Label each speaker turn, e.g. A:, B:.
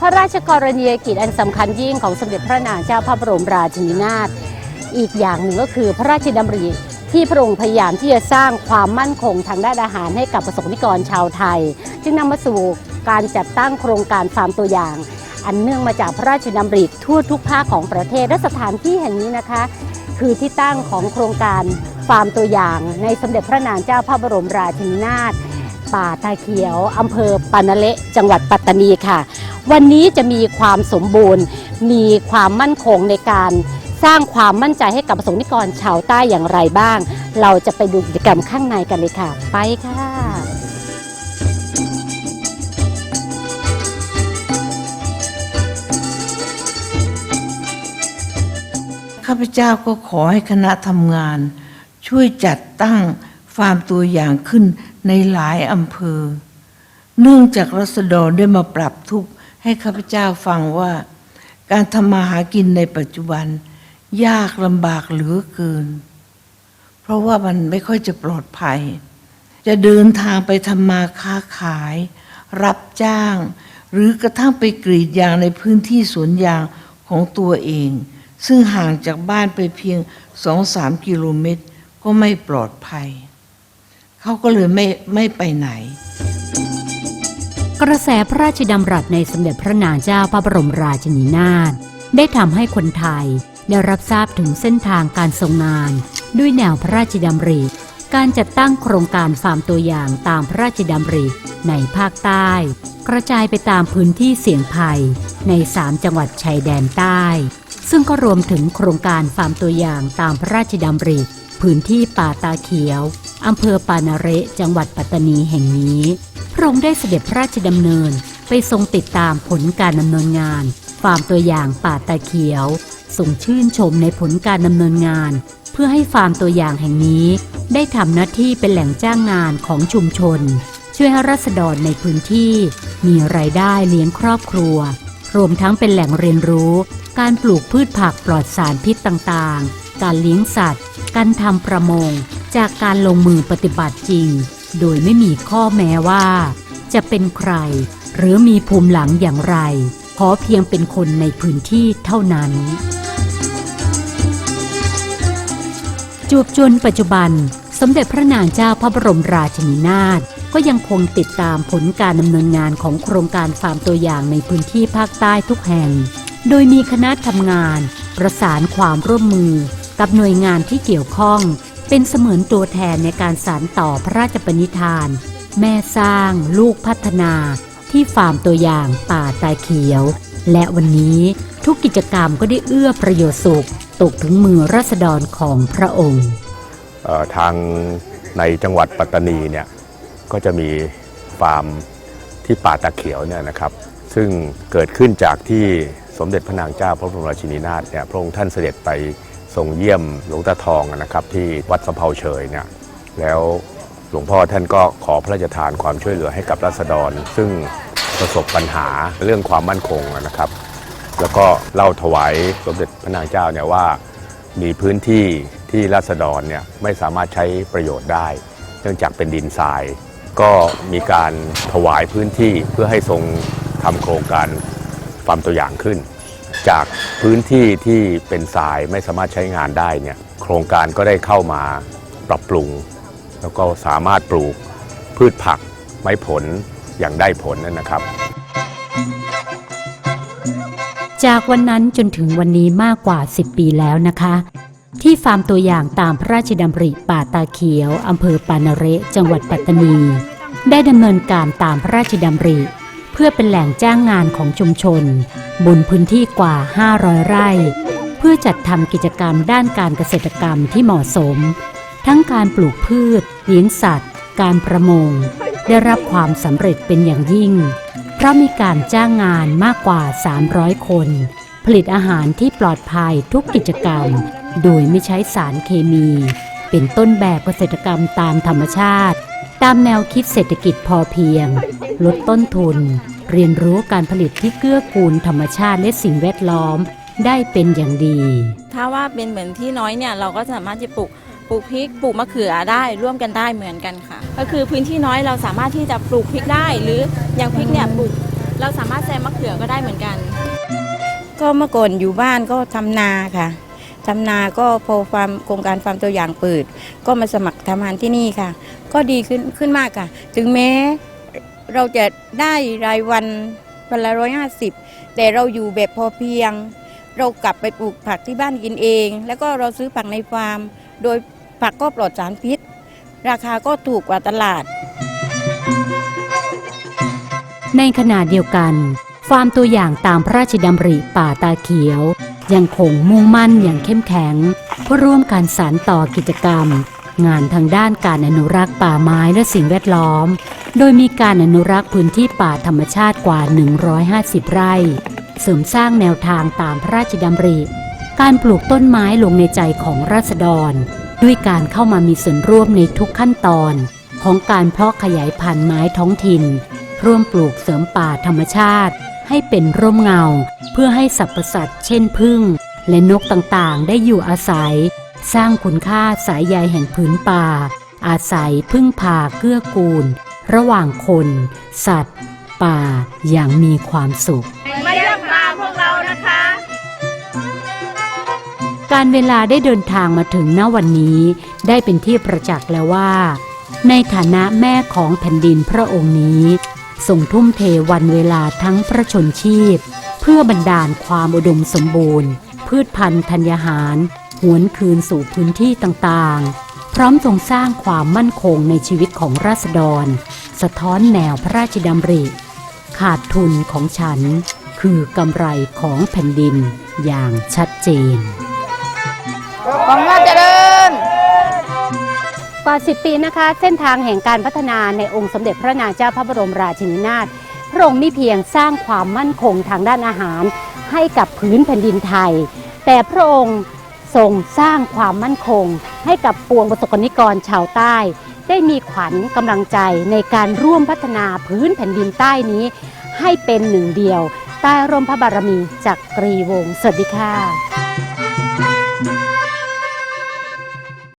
A: พระราชกรณียกิจอันสำคัญยิ่งของสมเด็จพระนางเจ้าพระบรมราชินีนาถอีกอย่างหนึ่งก็คือพระราชดำริที่พระองค์พยายามที่จะสร้างความมั่นคงทางด้านอาหารให้กับประสบนิกรชาวไทย จึงนำมาสู่การจัดตั้งโครงการฟาร์มตัวอย่าง อันเนื่องมาจากพระราชดำริทั่วทุกภาคของประเทศและสถานที่แห่งนี้นะคะ คือที่ตั้งของโครงการฟาร์มตัวอย่างในสมเด็จพระนางเจ้าพระบรมราชินีนาถป่าตาเขียวอำเภอปานาเละจังหวัดปัตตานีค่ะ วันนี้จะมีความสมบูรณ์ มีความมั่นคงในการสร้างความมั่นใจให้กับประสงนิกรชาวใต้อย่างไรบ้าง เราจะไปดูกิจกรรมข้างในกันเลยค่ะ ไปค่ะ
B: ข้าพเจ้าก็ขอให้คณะทำงาน ช่วยจัดตั้งฟาร์มตัวอย่างขึ้นในหลายอำเภอ เนื่องจากรัษฎรได้มาปรับทุกข์ ให้ข้าพเจ้าฟังว่า การทำมาหากินในปัจจุบัน ยากลำบากเหลือเกิน เพราะว่ามันไม่ค่อยจะปลอดภัย จะเดินทางไปทำมาค้าขาย รับจ้าง หรือกระทั่งไปกรีดยางในพื้นที่สวนยางของตัวเอง ซึ่งห่างจากบ้านไปเพียงสองสามกิโลเมตร ก็ไม่ปลอดภัย เขาก็เลยไม่ไม่ไปไหน
A: กระแสพระราชดำรัสในสมเด็จพระนางเจ้าพระบรมราชินีนาถได้ทำให้คนไทยได้รับทราบถึงเส้นทางการทรงงาน ด้วยแนวพระราชดำริการจัดตั้งโครงการฟาร์มตัวอย่างตามพระราชดำริในภาคใต้ กระจายไปตามพื้นที่เสี่ยงภัยใน 3 จังหวัดชายแดนใต้ ซึ่งก็รวมถึงโครงการฟาร์มตัวอย่างตามพระราชดำริพื้นที่ป่าตาเขียวอำเภอปานาเระจังหวัดปัตตานีแห่งนี้ พระองค์ได้เสด็จพระราชดำเนินไปทรงติดตามผลการดำเนินงานฟาร์มตัวอย่างป่าตาเขียวทรงชื่นชมในผลการดำเนินงาน เพื่อให้ฟาร์มตัวอย่างแห่งนี้ ได้ทำหน้าที่เป็นแหล่งจ้างงานของชุมชน ช่วยให้รัษฎรในพื้นที่ มีรายได้เลี้ยงครอบครัว รวมทั้งเป็นแหล่งเรียนรู้ การปลูกพืชผักปลอดสารพิษต่างๆ การเลี้ยงสัตว์ การทำประมง จากการลงมือปฏิบัติจริง โดยไม่มีข้อแม้ว่า จะเป็นใคร หรือมีภูมิหลังอย่างไร ขอเพียงเป็นคนในพื้นที่เท่านั้นจวบจนปัจจุบัน สมเด็จพระนางเจ้าพระบรมราชินีนาถก็ยังคงติดตามผลการดำเนินงานของโครงการฟาร์มตัวอย่างในพื้นที่ภาคใต้ทุกแห่ง โดยมีคณะทำงาน ประสานความร่วมมือกับหน่วยงานที่เกี่ยวข้อง เป็นเสมือนตัวแทนในการสานต่อพระราชปณิธาน แม่สร้างลูกพัฒนา ที่ฟาร์มตัวอย่างป่าตาเขียว และวันนี้ทุกกิจกรรมก็ได้เอื้อประโยชน์สุข ตกถึงมือรัษฎรของพระองค์
C: ทางในจังหวัดปัตตานีเนี่ยก็จะมีฟาร์มที่ป่าตาเขียวเนี่ยนะครับ ซึ่งเกิดขึ้นจากที่สมเด็จพระนางเจ้าพระบรมราชินีนาถเนี่ยพระองค์ท่านเสด็จไป ทรงเยี่ยมหลวงตาทองนะครับที่วัดสะเพาเฉยเนี่ยแล้วหลวงพ่อท่านก็ขอพระราชทานความช่วยเหลือให้กับรัษฎร ซึ่งประสบปัญหาเรื่องความมั่นคงนะครับ แล้วก็เล่าถวายสมเด็จพระนางเจ้าเนี่ยว่ามีพื้นที่ที่ราษฎรเนี่ยไม่สามารถใช้ประโยชน์ได้ เนื่องจากเป็นดินทราย ก็มีการถวายพื้นที่เพื่อให้ทรงทำโครงการฟาร์มตัวอย่างขึ้น จากพื้นที่ที่เป็นทรายไม่สามารถใช้งานได้เนี่ยโครงการก็ได้เข้ามาปรับปรุง แล้วก็สามารถปลูกพืชผักไม้ผลอย่างได้ผลนั่นนะครับ
A: จากวันนั้นจนถึงวันนี้มากกว่า 10 ปีแล้วนะคะ ที่ฟาร์มตัวอย่างตามพระราชดำริป่าตาเขียวอำเภอปานาเระจังหวัดปัตตานี ได้ดำเนินการตามพระราชดำริ เพื่อเป็นแหล่งจ้างงานของชุมชน บนพื้นที่กว่า 500 ไร่ เพื่อจัดทำกิจกรรมด้านการเกษตรกรรมที่เหมาะสม ทั้งการปลูกพืช เลี้ยงสัตว์ การประมง ได้รับความสำเร็จเป็นอย่างยิ่ง เพราะมีการจ้างงานมากกว่า 300 คน ผลิตอาหารที่ปลอดภัยทุกกิจกรรม โดยไม่ใช้สารเคมี เป็นต้นแบบเกษตรกรรมตามธรรมชาติ ตามแนวคิดเศรษฐกิจพอเพียง ลดต้นทุน เรียนรู้การผลิตที่เกื้อกูลธรรมชาติและสิ่งแวดล้อมได้เป็นอย่างดี
D: ถ้าว่าเป็นเหมือนที่น้อยเนี่ยเราก็สามารถจะปลูกปลูกพริกปลูกมะเขือได้ร่วมกันได้เหมือนกันค่ะ ก็คือพื้นที่น้อยเราสามารถที่จะปลูกพริกได้ หรืออย่างพริกเนี่ยปลูกเราสามารถแซมมะเขือก็ได้เหมือนกัน
E: ก็เมื่อก่อนอยู่บ้านก็ทำนาค่ะทำนาก็พอฟาร์มโครงการฟาร์มตัวอย่างเปิด ก็มาสมัครทำงานที่นี่ค่ะ ก็ดีขึ้นขึ้นมากค่ะ ถึงแม้ เราจะได้รายวันวันละร้อยห้าสิบแต่เราอยู่แบบพอเพียง เรากลับไปปลูกผักที่บ้านกินเอง แล้วก็เราซื้อผักในฟาร์ม โดยผักก็ปลอดสารพิษ ราคาก็ถูกกว่าตลาด
A: ในขณะเดียวกัน ฟาร์มตัวอย่างตามพระราชดำริป่าตาเขียว ยังคงมุ่งมั่นอย่างเข้มแข็งเพื่อร่วมการสานต่อกิจกรรม งานทางด้านการอนุรักษ์ป่าไม้และสิ่งแวดล้อม โดยมีการอนุรักษ์พื้นที่ป่าธรรมชาติกว่า 150 ไร่ เสริมสร้างแนวทางตามพระราชดำริ การปลูกต้นไม้ลงในใจของราษฎร ด้วยการเข้ามามีส่วนร่วมในทุกขั้นตอน ของการเพาะขยายพันธุ์ไม้ท้องถิ่น ร่วมปลูกเสริมป่าธรรมชาติ ให้เป็นร่มเงา เพื่อให้สรรพสัตว์เช่นพึ่ง และนกต่างๆ ได้อยู่อาศัย สร้างคุณค่าสายใยแห่งผืนป่า อาศัยพึ่งพาเกื้อกูล ระหว่างคน สัตว์ ป่าอย่างมีความสุขการเวลาได้เดินทางมาถึงณวันนี้ ได้เป็นที่ประจักษ์แล้วว่า ในฐานะแม่ของแผ่นดินพระองค์นี้ทรงทุ่มเทวันเวลาทั้งพระชนชีพ เพื่อบันดาลความอุดมสมบูรณ์ พืชพันธุ์ธัญญาหาร หวนคืนสู่พื้นที่ต่างๆ พร้อมทรงสร้างความมั่นคงในชีวิตของราษฎร สะท้อนแนวพระราชดำริ ขาดทุนของฉัน คือกำไรของแผ่นดินอย่างชัดเจน
E: ของราชเจริญ
A: กว่า 10 ปีนะคะ เส้นทางแห่งการพัฒนาในองค์สมเด็จพระนางเจ้าพระบรมราชินีนาถพระองค์ไม่เพียงสร้างความมั่นคงทางด้านอาหาร ให้กับพื้นแผ่นดินไทย แต่พระองค์ทรงสร้างความมั่นคง ให้กับปวงประสบกนิกรชาวใต้ ได้มีขวัญกำลังใจในการร่วมพัฒนาพื้นแผ่นดินใต้นี้ ให้เป็นหนึ่งเดียว ใต้ร่มพระบารมีจากกรีวงศ์สวัสดีค่ะ